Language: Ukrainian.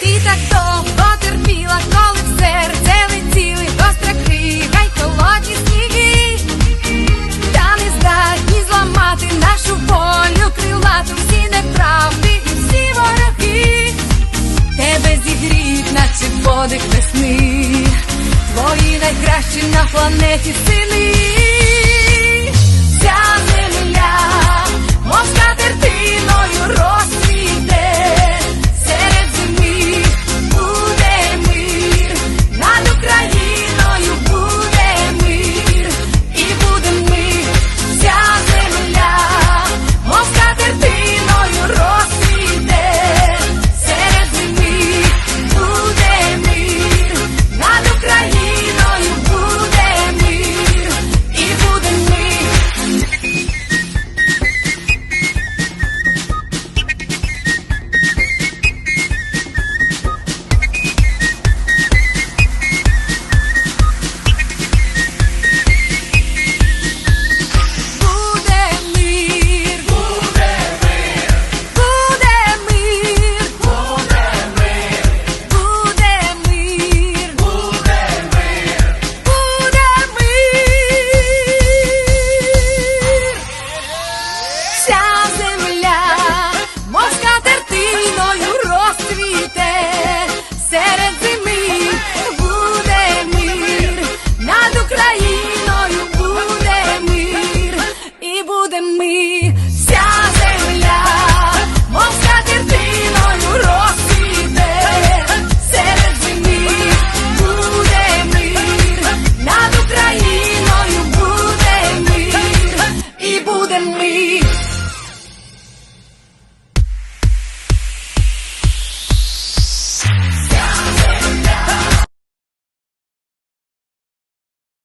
Ти так довго терпіла, коли в серце летіли крига й холодні сніги, та не здатні зламати нашу волю крилату всі неправди і всі вороги. Тебе зігріть наче подих весни, твої найкращі на планеті сини.